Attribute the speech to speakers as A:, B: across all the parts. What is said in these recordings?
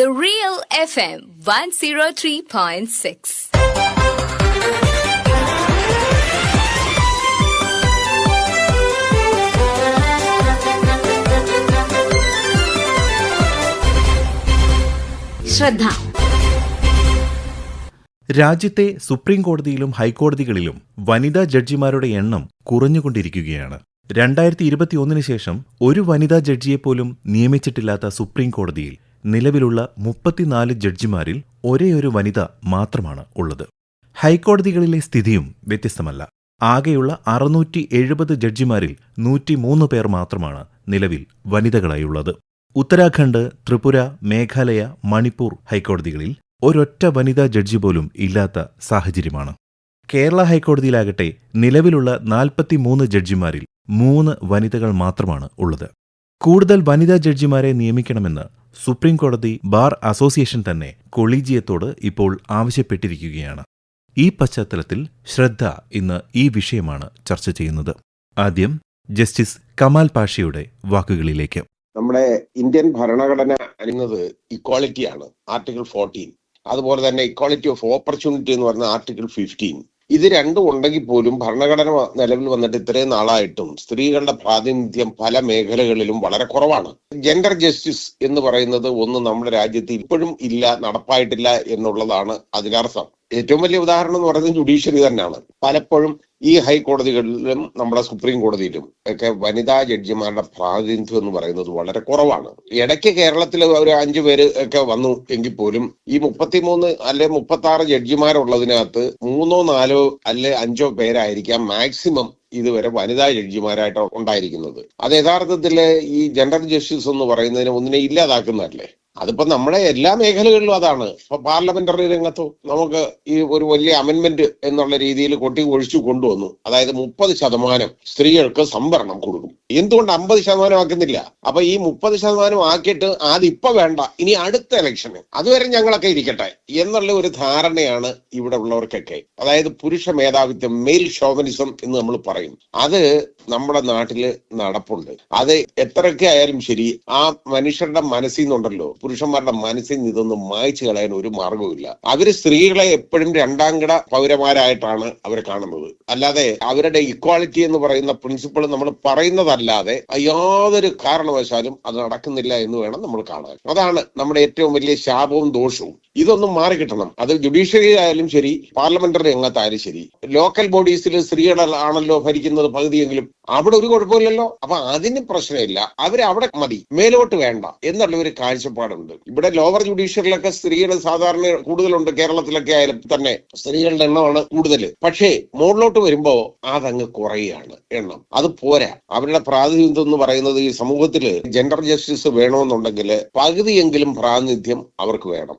A: The Real FM 103.6. ശ്രദ്ധ
B: രാജ്യത്തെ supreme കോടതിയിലും ഹൈക്കോടതികളിലും വനിതാ ജഡ്ജിമാരുടെ എണ്ണം കുറഞ്ഞുകൊണ്ടിരിക്കുകയാണ് രണ്ടായിരത്തി ഇരുപത്തിയൊന്നിന് ശേഷം ഒരു വനിതാ ജഡ്ജിയെപ്പോലും നിയമിച്ചിട്ടില്ലാത്ത സുപ്രീം കോടതിയിൽ നിലവിലുള്ള മുപ്പത്തിനാല് ജഡ്ജിമാരിൽ ഒരേയൊരു വനിത മാത്രമാണ് ഉള്ളത്. ഹൈക്കോടതികളിലെ സ്ഥിതിയും വ്യത്യസ്തമല്ല. ആകെയുള്ള അറുന്നൂറ്റി എഴുപത് ജഡ്ജിമാരിൽ നൂറ്റിമൂന്ന് പേർ മാത്രമാണ് നിലവിൽ വനിതകളായുള്ളത്. ഉത്തരാഖണ്ഡ് ത്രിപുര മേഘാലയ മണിപ്പൂർ ഹൈക്കോടതികളിൽ ഒരൊറ്റ വനിതാ ജഡ്ജി പോലും ഇല്ലാത്ത സാഹചര്യമാണ്. കേരള ഹൈക്കോടതിയിലാകട്ടെ നിലവിലുള്ള നാൽപ്പത്തിമൂന്ന് ജഡ്ജിമാരിൽ മൂന്ന് വനിതകൾ മാത്രമാണ് ഉള്ളത്. കൂടുതൽ വനിതാ ജഡ്ജിമാരെ നിയമിക്കണമെന്ന് സുപ്രീം കോടതി ബാർ അസോസിയേഷൻ തന്നെ കൊളീജിയത്തോട് ഇപ്പോൾ ആവശ്യപ്പെട്ടിരിക്കുകയാണ്. ഈ പശ്ചാത്തലത്തിൽ ശ്രദ്ധ ഇന്ന് ഈ വിഷയമാണ് ചർച്ച ചെയ്യുന്നത്. ആദ്യം ജസ്റ്റിസ് കമാൽ പാഷയുടെ വാക്കുകളിലേക്ക്.
C: നമ്മുടെ ഇന്ത്യൻ ഭരണഘടന അണിയുന്നത് ഇക്വാളിറ്റിയാണ് ആർട്ടിക്കിൾ ഫോർട്ടീൻ അതുപോലെ തന്നെ ഇക്വാളിറ്റി ഓഫ് ഓപ്പർച്യൂണിറ്റി എന്ന് പറയുന്ന ആർട്ടിക്കിൾ ഫിഫ്റ്റീൻ ഇത് രണ്ടും ഉണ്ടെങ്കിൽ പോലും ഭരണഘടന നിലവിൽ വന്നിട്ട് ഇത്രയും നാളായിട്ടും സ്ത്രീകളുടെ പ്രാതിനിധ്യം പല മേഖലകളിലും വളരെ കുറവാണ്. ജെൻഡർ ജസ്റ്റിസ് എന്ന് പറയുന്നത് ഒന്ന് നമ്മുടെ രാജ്യത്ത് ഇപ്പോഴും ഇല്ല നടപ്പായിട്ടില്ല എന്നുള്ളതാണ് അതിനർത്ഥം. ഏറ്റവും വലിയ ഉദാഹരണം എന്ന് പറയുന്നത് ജുഡീഷ്യറി തന്നെയാണ്. പലപ്പോഴും ഈ ഹൈക്കോടതികളിലും നമ്മുടെ സുപ്രീം കോടതിയിലും ഒക്കെ വനിതാ ജഡ്ജിമാരുടെ പ്രാതിനിധ്യം എന്ന് പറയുന്നത് വളരെ കുറവാണ്. ഇടയ്ക്ക് കേരളത്തിൽ ഒരു അഞ്ചു പേര് ഒക്കെ വന്നു എങ്കിൽ പോലും ഈ മുപ്പത്തിമൂന്ന് അല്ലെ മുപ്പത്തി ആറ് ജഡ്ജിമാരുള്ളതിനകത്ത് മൂന്നോ നാലോ അല്ലെ അഞ്ചോ പേരായിരിക്കാം മാക്സിമം ഇതുവരെ വനിതാ ജഡ്ജിമാരായിട്ട് ഉണ്ടായിരിക്കുന്നത്. അത് യഥാർത്ഥത്തിൽ ഈ ജെൻഡർ ജസ്റ്റിസ് എന്ന് പറയുന്നതിന് ഒന്നിനെ ഇല്ലാതാക്കുന്നതല്ലേ? അതിപ്പോ നമ്മുടെ എല്ലാ മേഖലകളിലും അതാണ്. ഇപ്പൊ പാർലമെന്ററി രംഗത്തും നമുക്ക് ഈ ഒരു വലിയ അമെന്മെന്റ് എന്നുള്ള രീതിയിൽ കൊട്ടി ഒഴിച്ചു കൊണ്ടുവന്നു. അതായത് മുപ്പത് ശതമാനം സ്ത്രീകൾക്ക് സംവരണം കൊടുക്കും. എന്തുകൊണ്ട് അമ്പത് ശതമാനം ആക്കുന്നില്ല? അപ്പൊ ഈ മുപ്പത് ശതമാനം ആക്കിയിട്ട് ഇപ്പൊ വേണ്ട. ഇനി അടുത്ത ഇലക്ഷന് അതുവരെ ഞങ്ങളൊക്കെ ഇരിക്കട്ടെ എന്നുള്ള ഒരു ധാരണയാണ് ഇവിടെ ഉള്ളവർക്കൊക്കെ. അതായത് പുരുഷ മേധാവിത്വം മെയിൽ ഷോവനിസം എന്ന് നമ്മൾ പറയും. അത് നമ്മുടെ നാട്ടിൽ നടപ്പുണ്ട്. അത് എത്രയൊക്കെ ആയാലും ശരി ആ മനുഷ്യരുടെ മനസ്സിൽ നിന്നുണ്ടല്ലോ. പുരുഷന്മാരുടെ മനസ്സിൽ നിന്ന് ഇതൊന്നും മായ്ച്ചു കളയാൻ ഒരു മാർഗവുമില്ല അവർ സ്ത്രീകളെ എപ്പോഴും രണ്ടാം കിട പൗരന്മാരായിട്ടാണ് അവർ കാണുന്നത്. അല്ലാതെ അവരുടെ ഇക്വാളിറ്റി എന്ന് പറയുന്ന പ്രിൻസിപ്പിൾ നമ്മൾ പറയുന്നതല്ലാതെ യാതൊരു കാരണവശാലും അത് നടക്കുന്നില്ല എന്ന് വേണം നമ്മൾ കാണാൻ. അതാണ് നമ്മുടെ ഏറ്റവും വലിയ ശാപവും ദോഷവും. ഇതൊന്നും മാറിക്കിട്ടണം അത് ജുഡീഷ്യറി ആയാലും ശരി പാർലമെന്ററി രംഗത്തായാലും ശരി ലോക്കൽ ബോഡീസിൽ സ്ത്രീകളാണല്ലോ ഭരിക്കുന്നത് പകുതിയെങ്കിലും അവിടെ ഒരു കുഴപ്പമില്ലല്ലോ. അപ്പൊ അതിന് പ്രശ്നമില്ല. അവർ അവിടെ മതി. മേലോട്ട് വേണ്ട എന്നുള്ള ഒരു കാഴ്ചപ്പാടുണ്ട്. ഇവിടെ ലോവർ ജുഡീഷ്യറിലൊക്കെ സ്ത്രീകൾ സാധാരണ കൂടുതലുണ്ട്. കേരളത്തിലൊക്കെ ആയാലും തന്നെ സ്ത്രീകളുടെ എണ്ണമാണ് കൂടുതൽ. പക്ഷേ മുകളിലോട്ട് വരുമ്പോ അതങ്ങ് കുറയുകയാണ് എണ്ണം. അത് പോരാ. അവരുടെ പ്രാതിനിധ്യം എന്ന് പറയുന്നത് ഈ സമൂഹത്തിൽ ജെൻഡർ ജസ്റ്റിസ് വേണമെന്നുണ്ടെങ്കിൽ പകുതിയെങ്കിലും പ്രാതിനിധ്യം അവർക്ക് വേണം.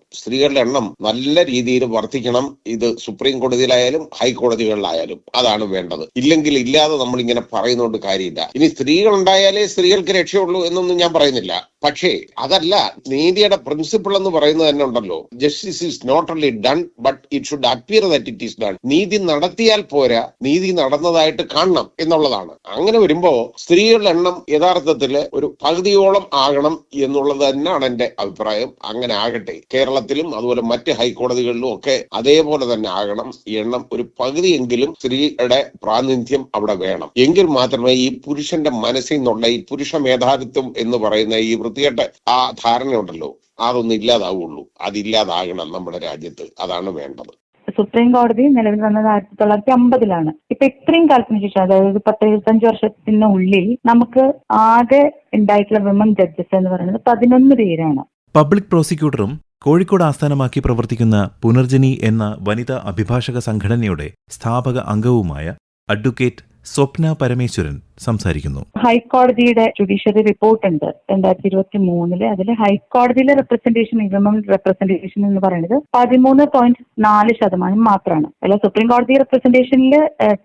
C: സ്ത്രീകളുടെ എണ്ണം നല്ല രീതിയിൽ വർദ്ധിക്കണം. ഇത് സുപ്രീം കോടതിയിലായാലും ഹൈക്കോടതികളിലായാലും അതാണ് വേണ്ടത്. ഇല്ലെങ്കിൽ ഇല്ലാതെ നമ്മൾ ഇങ്ങനെ പറയുന്നതുകൊണ്ട് കാര്യമില്ല. ഇനി സ്ത്രീകൾ ഉണ്ടായാലേ സ്ത്രീകൾക്ക് രക്ഷയുള്ളൂ എന്നൊന്നും ഞാൻ പറയുന്നില്ല. പക്ഷേ അതല്ല നീതിയുടെ പ്രിൻസിപ്പിൾ എന്ന് പറയുന്നത് തന്നെ ഉണ്ടല്ലോ. Justice is not only done but it should appear that it is done നീതി നടത്തിയാൽ പോരാ നീതി നടന്നതായിട്ട് കാണണം എന്നുള്ളതാണ്. അങ്ങനെ വരുമ്പോ സ്ത്രീകളുടെ എണ്ണം യഥാർത്ഥത്തിൽ ഒരു പകുതിയോളം ആകണം എന്നുള്ളത് തന്നെയാണ് എന്റെ അഭിപ്രായം. അങ്ങനെ ആകട്ടെ. കേരളത്തിലും അതുപോലെ മറ്റ് ഹൈക്കോടതികളിലും ഒക്കെ അതേപോലെ തന്നെ ആകണം. എണ്ണം ഒരു പകുതിയെങ്കിലും സ്ത്രീയുടെ പ്രാതിനിധ്യം അവിടെ വേണം. എങ്കിൽ മാത്രമേ ഈ പുരുഷന്റെ മനസ്സിൽ നിന്നുള്ള ഈ പുരുഷ മേധാവിത്വം എന്ന് പറയുന്ന ഈ വൃത്തികെട്ട ആ ധാരണയുണ്ടല്ലോ. അതൊന്നും ഇല്ലാതാവുള്ളൂ. അതില്ലാതാകണം നമ്മുടെ രാജ്യത്ത്. അതാണ് വേണ്ടത്.
D: സുപ്രീം കോടതി നിലവിൽ വന്നത് ആയിരത്തി തൊള്ളായിരത്തി അമ്പതിലാണ്. ഇപ്പൊ ഇത്രയും കാലത്തിന് ശേഷം അതായത് പത്ത് എഴുപത്തഞ്ച് വർഷത്തിനുള്ളിൽ നമുക്ക് ആകെ ഉണ്ടായിട്ടുള്ള വിമൻ ജഡ്ജസ് എന്ന് പറയുന്നത് പതിനൊന്ന് പേരാണ്.
B: പബ്ലിക് പ്രോസിക്യൂട്ടറും കോഴിക്കോട് ആസ്ഥാനമാക്കി പ്രവർത്തിക്കുന്ന പുനർജനി എന്ന വനിതാ അഭിഭാഷക സംഘടനയുടെ സ്ഥാപക അംഗവുമായ അഡ്വക്കേറ്റ് സ്വപ്ന പരമേശ്വരൻ സംസാരിക്കുന്നു.
D: ഹൈക്കോടതിയുടെ ജുഡീഷ്യറി റിപ്പോർട്ട് ഉണ്ട് രണ്ടായിരത്തി ഇരുപത്തി മൂന്നിൽ അതിൽ ഹൈക്കോടതിയിലെ റെപ്രസെന്റേഷൻ മിനിമം റെപ്രസെന്റേഷൻ എന്ന് പറയുന്നത് പതിമൂന്ന് പോയിന്റ് നാല് ശതമാനം മാത്രമാണ് അല്ല സുപ്രീം കോടതി റെപ്രസെന്റേഷനിൽ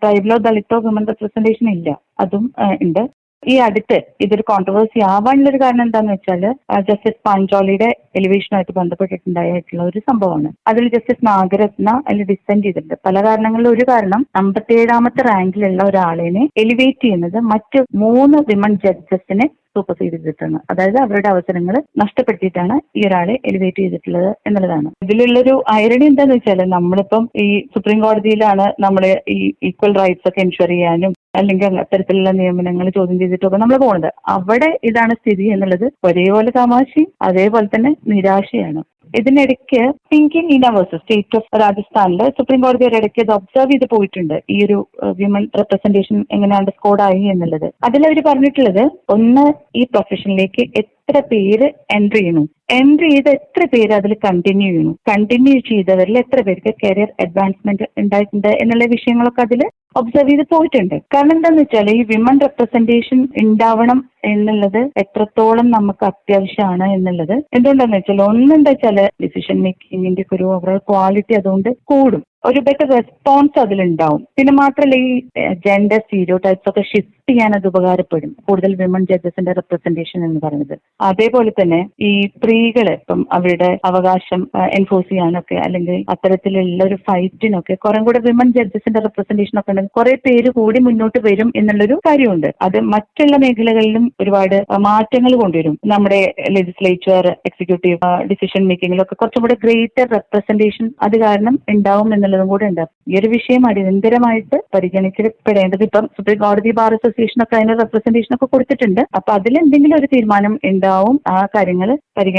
D: ട്രൈബലോ ദളിതോ വിമൻ റെപ്രസെന്റേഷൻ ഇല്ല. അതും ഉണ്ട്. ഈ അടുത്ത് ഇതൊരു കോൺട്രവേഴ്സി ആവാനുള്ള ഒരു കാരണം എന്താന്ന് വെച്ചാൽ ജസ്റ്റിസ് പാഞ്ചോളിയുടെ എലിവേഷനുമായിട്ട് ബന്ധപ്പെട്ടിട്ടുണ്ടായിട്ടുള്ള ഒരു സംഭവമാണ്. അതിൽ ജസ്റ്റിസ് നാഗരത്ന അതിൽ ഡിസെൻഡ് ചെയ്തിട്ടുണ്ട്. പല കാരണങ്ങളിൽ ഒരു കാരണം അമ്പത്തിയേഴാമത്തെ റാങ്കിലുള്ള ഒരാളിനെ എലിവേറ്റ് ചെയ്യുന്നത് മറ്റ് മൂന്ന് വിമൺ ജഡ്ജസിനെ സൂപ്പർസീഡ് ചെയ്തിട്ടാണ് അതായത് അവരുടെ അവസരങ്ങൾ നഷ്ടപ്പെടുത്തിയിട്ടാണ് ഈ ഒരാളെ എലിവേറ്റ് ചെയ്തിട്ടുള്ളത് എന്നുള്ളതാണ്. ഇതിലുള്ളൊരു ഐറണി എന്താന്ന് വെച്ചാൽ നമ്മളിപ്പം ഈ സുപ്രീം കോടതിയിലാണ് നമ്മൾ ഈ ഈക്വൽ റൈറ്റ്സ് ഒക്കെ എൻഷുർ ചെയ്യാനും അല്ലെങ്കിൽ അത്തരത്തിലുള്ള നിയമനങ്ങൾ ചോദ്യം ചെയ്തിട്ടൊക്കെ നമ്മൾ പോകുന്നത് അവിടെ ഇതാണ് സ്ഥിതി എന്നുള്ളത്. ഒരേപോലെ തമാശയും അതേപോലെ തന്നെ നിരാശയാണ്. ഇതിനിടയ്ക്ക് തിങ്കിങ് യൂണിവേഴ്സ് സ്റ്റേറ്റ് ഓഫ് രാജസ്ഥാനിൽ സുപ്രീം കോടതി ഒരിടയ്ക്ക് ഇത് ഒബ്സർവ് ചെയ്ത് പോയിട്ടുണ്ട്. ഈ ഒരു വിമൻ റെപ്രസെന്റേഷൻ എങ്ങനെയാണ് സ്കോഡായി എന്നുള്ളത്. അതിൽ പറഞ്ഞിട്ടുള്ളത് ഒന്ന് ഈ പ്രൊഫഷനിലേക്ക് എത്ര പേര് എൻട്രി ചെയ്യുന്നു എൻട്രി ചെയ്ത് എത്ര പേര് അതിൽ കണ്ടിന്യൂ ചെയ്യുന്നു? കണ്ടിന്യൂ ചെയ്തവരിൽ എത്ര പേർക്ക് കരിയർ അഡ്വാൻസ്മെന്റ് ഉണ്ടായിട്ടുണ്ട് എന്നുള്ള വിഷയങ്ങളൊക്കെ അതിൽ ഒബ്സർവ് ചെയ്ത് പോയിട്ടുണ്ട്. കാരണം എന്താണെന്ന് വെച്ചാൽ ഈ വിമൻ റെപ്രസെന്റേഷൻ ഉണ്ടാവണം എന്നുള്ളത് എത്രത്തോളം നമുക്ക് അത്യാവശ്യമാണ് എന്നുള്ളത്. എന്തുകൊണ്ടാന്ന് വെച്ചാൽ ഒന്നെന്താ വെച്ചാൽ ഡിസിഷൻ മേക്കിങ്ങിന്റെ ഒരു ഓവറോൾ ക്വാളിറ്റി അതുകൊണ്ട് കൂടും. ഒരു ബെറ്റർ റെസ്പോൺസ് അതിലുണ്ടാവും പിന്നെ മാത്രമല്ല ഈ ജെൻഡർ സ്റ്റീരിയോ ടൈപ്സ് ഒക്കെ ഷിഫ്റ്റ് ചെയ്യാൻ അത് ഉപകാരപ്പെടും. കൂടുതൽ വിമൻ ജഡ്ജസിന്റെ റെപ്രസെന്റേഷൻ എന്ന് പറയുന്നത്. അതേപോലെ തന്നെ ഈ സ്ത്രീകൾ ഇപ്പം അവരുടെ അവകാശം എൻഫോഴ്സ് ചെയ്യാനൊക്കെ അല്ലെങ്കിൽ അത്തരത്തിലുള്ള ഒരു ഫൈറ്റിനൊക്കെ കുറെ കൂടെ വിമൻ ജഡ്ജസിന്റെ റെപ്രസെന്റേഷൻ ഒക്കെ ഉണ്ടെങ്കിൽ കുറെ പേര് കൂടി മുന്നോട്ട് വരും എന്നുള്ളൊരു കാര്യമുണ്ട്. അത് മറ്റുള്ള മേഖലകളിലും ഒരുപാട് മാറ്റങ്ങൾ കൊണ്ടുവരും. നമ്മുടെ ലെജിസ്ലേച്ചർ എക്സിക്യൂട്ടീവ് ഡിസിഷൻ മേക്കിങ്ങിലൊക്കെ കുറച്ചും കൂടെ ഗ്രേറ്റർ റെപ്രസെന്റേഷൻ അത് കാരണം ഉണ്ടാവും എന്നുള്ളതും കൂടെ ഉണ്ട്. ഈ ഒരു വിഷയം അടിയന്തരമായിട്ട് പരിഗണിക്കപ്പെടേണ്ടത് ഇപ്പം സുപ്രീം കോടതി ബാർ അസോസിയേഷൻ ഒക്കെ അതിന് റെപ്രസെന്റേഷൻ ഒക്കെ കൊടുത്തിട്ടുണ്ട്. അപ്പൊ അതിൽ എന്തെങ്കിലും ഒരു തീരുമാനം ഉണ്ടാവും ആ കാര്യങ്ങൾ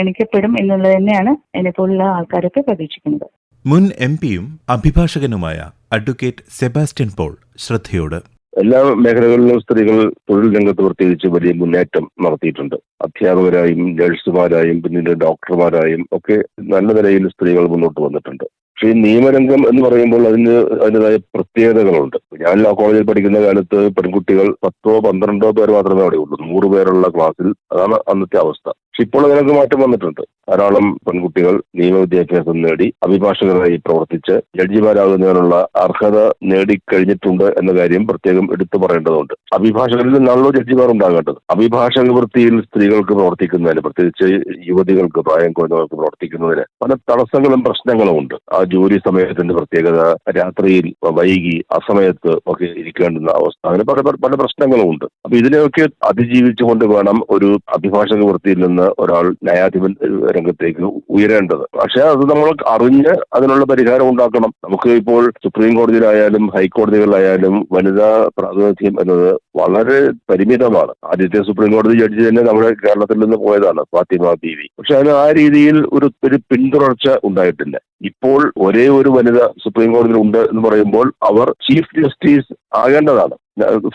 D: പരിഗണിക്കപ്പെടും എന്നുള്ളത് തന്നെയാണ് എന്നെ പോലുള്ള ആൾക്കാരൊക്കെ പ്രതീക്ഷിക്കുന്നത്.
B: മുൻ എം പിയും അഭിഭാഷകനുമായ അഡ്വക്കേറ്റ് സെബാസ്റ്റ്യൻ പോൾ ശ്രദ്ധയോട്.
A: എല്ലാ മേഖലകളിലും സ്ത്രീകൾ തൊഴിൽ രംഗത്ത് പ്രത്യേകിച്ച് വലിയ മുന്നേറ്റം നടത്തിയിട്ടുണ്ട്. അധ്യാപകരായും നഴ്സുമാരായും പിന്നീട് ഡോക്ടർമാരായും ഒക്കെ നല്ല നിലയിൽ സ്ത്രീകൾ മുന്നോട്ട് വന്നിട്ടുണ്ട്. പക്ഷേ ഈ നിയമരംഗം എന്ന് പറയുമ്പോൾ അതിന് അതിന്റെതായ പ്രത്യേകതകളുണ്ട്. ഞാൻ ലോ കോളേജിൽ പഠിക്കുന്ന കാലത്ത് പെൺകുട്ടികൾ പത്തോ പന്ത്രണ്ടോ പേർ മാത്രമേ അവിടെ ഉള്ളൂ. നൂറ് പേരുള്ള ക്ലാസ്സിൽ അതാണ് അന്നത്തെ അവസ്ഥ. പക്ഷെ ഇപ്പോൾ അതിനൊക്കെ മാറ്റം വന്നിട്ടുണ്ട്. ധാരാളം പെൺകുട്ടികൾ നിയമവിദ്യാഭ്യാസം നേടി അഭിഭാഷകരായി പ്രവർത്തിച്ച് ജഡ്ജിമാരാകുന്നതിനുള്ള അർഹത നേടിക്കഴിഞ്ഞിട്ടുണ്ട് എന്ന കാര്യം പ്രത്യേകം എടുത്തു പറയേണ്ടതുണ്ട്. അഭിഭാഷകരിൽ നിന്നാണല്ലോ ജഡ്ജിമാർ ഉണ്ടാകേണ്ടത്. അഭിഭാഷക വൃത്തിയിൽ സ്ത്രീകൾക്ക് പ്രവർത്തിക്കുന്നതിന് പ്രത്യേകിച്ച് യുവതികൾക്ക് പ്രായം കുറഞ്ഞവർക്ക് പ്രവർത്തിക്കുന്നതിന് പല തടസ്സങ്ങളും പ്രശ്നങ്ങളും ഉണ്ട്. ആ ജോലി സമയത്തിന്റെ പ്രത്യേകത രാത്രിയിൽ വൈകി അസമയത്ത് ഒക്കെ ഇരിക്കേണ്ടുന്ന അവസ്ഥ അങ്ങനെ പല- പല പ്രശ്നങ്ങളും ഉണ്ട്. അപ്പൊ ഇതിനെയൊക്കെ അതിജീവിച്ചുകൊണ്ട് വേണം ഒരു അഭിഭാഷക വൃത്തിയിൽ നിന്ന് ഒരാൾ ന്യായാധിപൻ രംഗത്തേക്ക് ഉയരേണ്ടത്. പക്ഷെ അത് നമ്മൾ അറിഞ്ഞ് അതിനുള്ള പരിഹാരം ഉണ്ടാക്കണം. നമുക്ക് ഇപ്പോൾ സുപ്രീം കോടതിയിലായാലും ഹൈക്കോടതികളിലായാലും വനിതാ പ്രാതിനിധ്യം എന്നത് വളരെ പരിമിതമാണ്. ആദ്യത്തെ സുപ്രീം കോടതി ജഡ്ജി തന്നെ നമ്മുടെ കേരളത്തിൽ നിന്ന് പോയതാണ് ഫാത്തിമ ബീവി. പക്ഷെ അതിന് ആ രീതിയിൽ ഒരു ഒരു പിന്തുടർച്ച ഉണ്ടായിട്ടില്ല. ഇപ്പോൾ ഒരേ ഒരു വനിത സുപ്രീം കോടതിയിൽ ഉണ്ട് എന്ന് പറയുമ്പോൾ അവർ ചീഫ് ജസ്റ്റിസ് ആകേണ്ടതാണ്.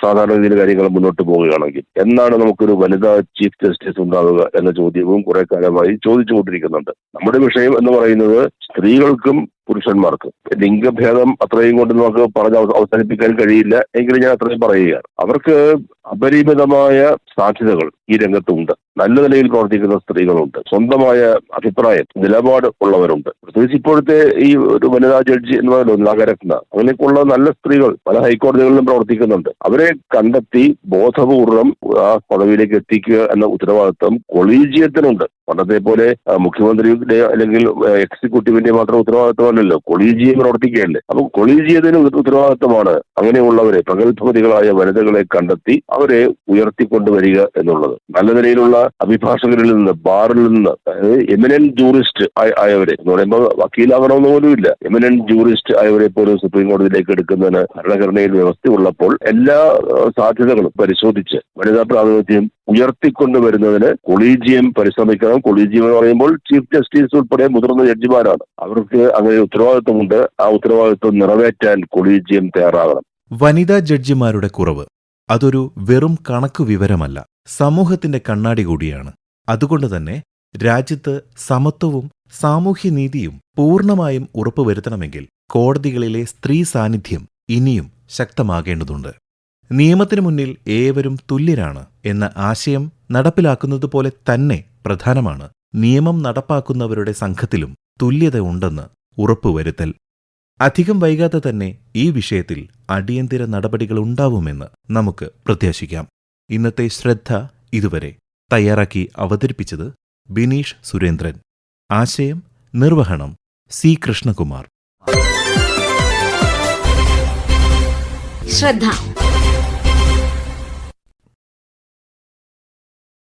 A: സാധാരണ രീതിയിൽ കാര്യങ്ങൾ മുന്നോട്ട് പോവുകയാണെങ്കിൽ എന്നാണ് നമുക്കൊരു വനിതാ ചീഫ് ജസ്റ്റിസ് ഉണ്ടാവുക എന്ന ചോദ്യവും കുറെ കാലമായി ചോദിച്ചുകൊണ്ടിരിക്കുന്നുണ്ട്. നമ്മുടെ വിഷയം എന്ന് പറയുന്നത് സ്ത്രീകൾക്കും പുരുഷന്മാർക്കും. ലിംഗഭേദം അത്രയും കൊണ്ട് നമുക്ക് പറഞ്ഞ് അവ- അവസാനിപ്പിക്കാൻ കഴിയില്ല എങ്കിലും ഞാൻ അത്രയും പറയുകയാണ്. അവർക്ക് അപരിമിതമായ സാധ്യതകൾ ഈ രംഗത്തുണ്ട്. നല്ല നിലയിൽ പ്രവർത്തിക്കുന്ന സ്ത്രീകളുണ്ട്. സ്വന്തമായ അഭിപ്രായം നിലപാട് ഉള്ളവരുണ്ട്. പ്രത്യേകിച്ച് ഇപ്പോഴത്തെ ഈ ഒരു വനിതാ ജഡ്ജി എന്ന് പറയുന്നത് നാഗരത്ന അങ്ങനെയൊക്കെയുള്ള നല്ല സ്ത്രീകൾ പല ഹൈക്കോടതികളിലും പ്രവർത്തിക്കുന്നുണ്ട്. അവരെ കണ്ടെത്തി ബോധപൂർവം ആ പദവിയിലേക്ക് എത്തിക്കുക എന്ന ഉത്തരവാദിത്വം കൊളീജിയത്തിനുണ്ട്. പണ്ടത്തെ പോലെ മുഖ്യമന്ത്രിയുടെ അല്ലെങ്കിൽ എക്സിക്യൂട്ടീവിന്റെ മാത്രം ഉത്തരവാദിത്വമല്ലല്ലോ. കൊളീജിയം പ്രവർത്തിക്കുകയല്ലേ അപ്പൊ കൊളീജിയത്തിന് ഉത്തരവാദിത്തമാണ് അങ്ങനെയുള്ളവരെ പ്രഗത്ഭമതികളായ വനിതകളെ കണ്ടെത്തി അവരെ ഉയർത്തിക്കൊണ്ടുവരിക എന്നുള്ളത്. നല്ല നിലയിലുള്ള അഭിഭാഷകരിൽ നിന്ന് ബാറിൽ നിന്ന് അതായത് എമിനന്റ് ജൂറിസ്റ്റ് ആയവരെ എന്ന് പറയുമ്പോൾ വക്കീലാകണമെന്ന് പോലുമില്ല. എമിനന്റ് ജൂറിസ്റ്റ് ആയവരെ പോലും സുപ്രീം കോടതിയിലേക്ക് എടുക്കുന്നതിന് ഭരണഘടനയിൽ വ്യവസ്ഥയുള്ളപ്പോൾ എല്ലാ ആ, സാധ്യതകളും പരിശോധിച്ച് വനിതാ പ്രാതിനിധ്യം ഉയർത്തിക്കൊണ്ടുവരുന്നതിന് കൊളീജിയം പരിശ്രമിക്കണം. കൊളീജിയം എന്ന് പറയുമ്പോൾ ചീഫ് ജസ്റ്റിസ് ഉൾപ്പെടെ മുതിർന്ന ജഡ്ജിമാരാണ്. അവർക്ക് അങ്ങനെ ഉത്തരവാദിത്വമുണ്ട്. ആ ഉത്തരവാദിത്വം നിറവേറ്റാൻ കൊളീജിയം തയ്യാറാകണം.
B: വനിതാ ജഡ്ജിമാരുടെ കുറവ്. അതൊരു വെറും കണക്ക് വിവരമല്ല. സമൂഹത്തിന്റെ കണ്ണാടി കൂടിയാണ്. അതുകൊണ്ട് തന്നെ രാജ്യത്ത് സമത്വവും സാമൂഹ്യനീതിയും പൂർണമായും ഉറപ്പുവരുത്തണമെങ്കിൽ കോടതികളിലെ സ്ത്രീ സാന്നിധ്യം ഇനിയും ശക്തമാകേണ്ടതുണ്ട്. നിയമത്തിനു മുന്നിൽ ഏവരും തുല്യരാണ് എന്ന ആശയം നടപ്പിലാക്കുന്നത് പോലെ തന്നെ പ്രധാനമാണ്. നിയമം നടപ്പാക്കുന്നവരുടെ സംഘത്തിലും തുല്യത ഉണ്ടെന്ന് ഉറപ്പുവരുത്തൽ. അധികം വൈകാതെ തന്നെ ഈ വിഷയത്തിൽ അടിയന്തര നടപടികൾ ഉണ്ടാവുമെന്ന് നമുക്ക് പ്രത്യാശിക്കാം. ഇന്നത്തെ ശ്രദ്ധ ഇതുവരെ തയ്യാറാക്കി അവതരിപ്പിച്ചത് ബിനീഷ് സുരേന്ദ്രൻ. ആശയം നിർവഹണം സി കൃഷ്ണകുമാർ.
E: ശ്രദ്ധ.